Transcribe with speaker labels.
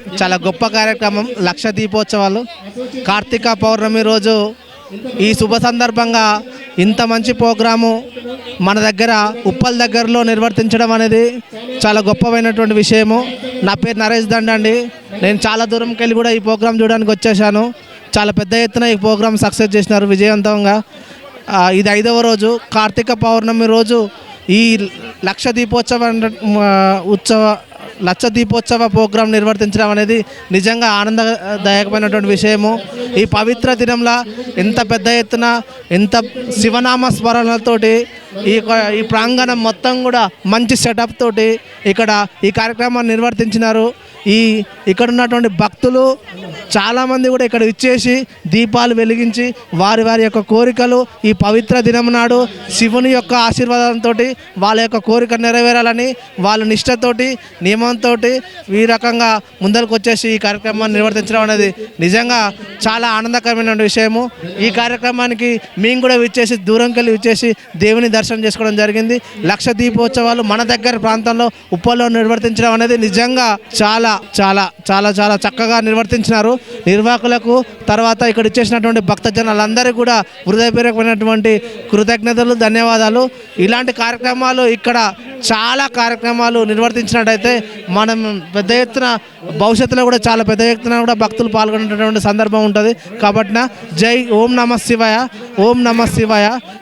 Speaker 1: చాలా గొప్ప కార్యక్రమం లక్ష దీపోత్సవాలు. కార్తీక పౌర్ణమి రోజు ఈ శుభ సందర్భంగా ఇంత మంచి ప్రోగ్రాము మన దగ్గర ఉప్పల్ దగ్గరలో నిర్వర్తించడం అనేది చాలా గొప్పమైనటువంటి విషయము. నా పేరు నరేష్ దండ అండి నేను చాలా దూరంకి వెళ్ళి కూడా ఈ ప్రోగ్రాం చూడడానికి వచ్చేసాను చాలా పెద్ద ఎత్తున ఈ ప్రోగ్రాం సక్సెస్ చేసినారు విజయవంతంగా. ఇది ఐదవ రోజు. కార్తీక పౌర్ణమి రోజు ఈ లక్ష దీపోత్సవ ఉత్సవ లక్ష దీపోత్సవ ప్రోగ్రాం నిర్వర్తించడం అనేది నిజంగా ఆనందదాయకమైనటువంటి విషయము. ఈ పవిత్ర దినంలో ఎంత పెద్ద ఎత్తున ఎంత శివనామ స్మరణలతోటి ఈ ఈ ప్రాంగణం మొత్తం కూడా మంచి సెటప్ తోటి ఇక్కడ ఈ కార్యక్రమాన్ని నిర్వర్తించినారు. ఈ ఇక్కడ ఉన్నటువంటి భక్తులు చాలామంది కూడా ఇక్కడ ఇచ్చేసి దీపాలు వెలిగించి వారి వారి యొక్క కోరికలు ఈ పవిత్ర దినం నాడు శివుని యొక్క ఆశీర్వాదంతో వాళ్ళ యొక్క కోరిక నెరవేరాలని వాళ్ళ నిష్టతోటి నియమంతో ఈ రకంగా ముందరకు వచ్చేసి ఈ కార్యక్రమాన్ని నిర్వర్తించడం అనేది నిజంగా చాలా ఆనందకరమైన విషయము. ఈ కార్యక్రమానికి మేము కూడా విచ్చేసి దూరంకెళ్ళి విచ్చేసి దేవుని దర్శనం దర్శనం చేసుకోవడం జరిగింది. లక్ష దీపోత్సవాలు మన దగ్గర ప్రాంతంలో ఉప్పల్లో నిర్వర్తించడం అనేది నిజంగా చాలా చాలా చాలా చాలా చక్కగా నిర్వర్తించినారు. నిర్వాహకులకు తర్వాత ఇక్కడ ఇచ్చేసినటువంటి భక్తజనాలందరికీ కూడా హృదయపూర్వకమైనటువంటి కృతజ్ఞతలు ధన్యవాదాలు. ఇలాంటి కార్యక్రమాలు ఇక్కడ చాలా కార్యక్రమాలు నిర్వర్తించినట్టయితే మనం పెద్ద ఎత్తున భవిష్యత్తులో కూడా చాలా పెద్ద ఎత్తున కూడా భక్తులు పాల్గొనేటటువంటి సందర్భం ఉంటుంది. కాబట్టి జై ఓం నమ శివాయ ఓం నమ శివాయ.